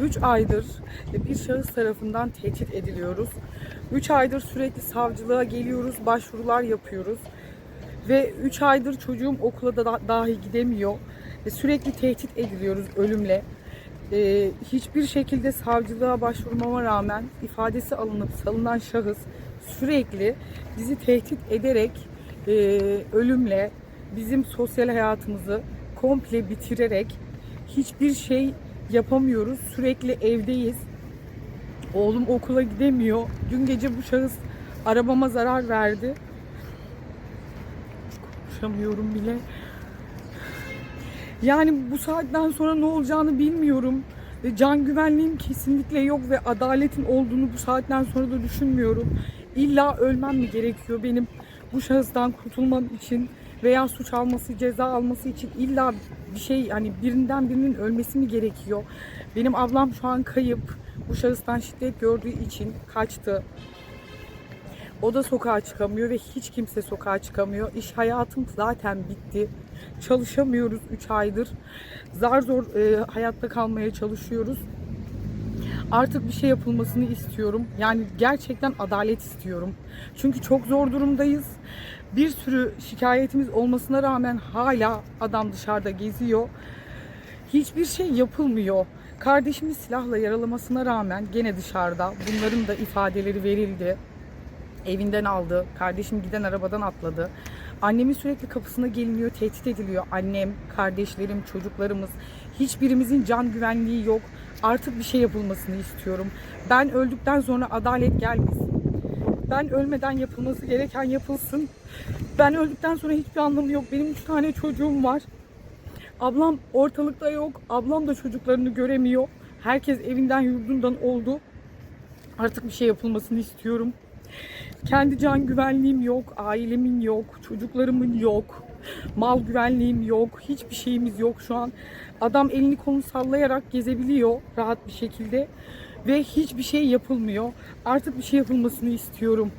3 aydır bir şahıs tarafından tehdit ediliyoruz. 3 aydır sürekli savcılığa geliyoruz, başvurular yapıyoruz. Ve 3 aydır çocuğum okula da da- dahi gidemiyor. Ve sürekli tehdit ediliyoruz ölümle. Ee, hiçbir şekilde savcılığa başvurmama rağmen ifadesi alınıp salınan şahıs sürekli bizi tehdit ederek e, ölümle bizim sosyal hayatımızı komple bitirerek hiçbir şey yapamıyoruz. Sürekli evdeyiz. Oğlum okula gidemiyor. Dün gece bu şahıs arabama zarar verdi. Konuşamıyorum bile. Yani bu saatten sonra ne olacağını bilmiyorum. Can güvenliğim kesinlikle yok ve adaletin olduğunu bu saatten sonra da düşünmüyorum. İlla ölmem mi gerekiyor benim bu şahıstan kurtulmam için veya suç alması, ceza alması için illa bir şey hani birinden birinin ölmesi mi gerekiyor? Benim ablam şu an kayıp. Bu şahıstan şiddet gördüğü için kaçtı. O da sokağa çıkamıyor ve hiç kimse sokağa çıkamıyor. İş hayatım zaten bitti. Çalışamıyoruz 3 aydır. Zar zor e, hayatta kalmaya çalışıyoruz. Artık bir şey yapılmasını istiyorum. Yani gerçekten adalet istiyorum. Çünkü çok zor durumdayız. Bir sürü şikayetimiz olmasına rağmen hala adam dışarıda geziyor. Hiçbir şey yapılmıyor. Kardeşimi silahla yaralamasına rağmen gene dışarıda. Bunların da ifadeleri verildi evinden aldı. Kardeşim giden arabadan atladı. Annemin sürekli kapısına geliniyor, tehdit ediliyor. Annem, kardeşlerim, çocuklarımız. Hiçbirimizin can güvenliği yok. Artık bir şey yapılmasını istiyorum. Ben öldükten sonra adalet gelmesin. Ben ölmeden yapılması gereken yapılsın. Ben öldükten sonra hiçbir anlamı yok. Benim üç tane çocuğum var. Ablam ortalıkta yok. Ablam da çocuklarını göremiyor. Herkes evinden yurdundan oldu. Artık bir şey yapılmasını istiyorum. Kendi can güvenliğim yok, ailemin yok, çocuklarımın yok, mal güvenliğim yok, hiçbir şeyimiz yok şu an. Adam elini kolunu sallayarak gezebiliyor rahat bir şekilde ve hiçbir şey yapılmıyor. Artık bir şey yapılmasını istiyorum.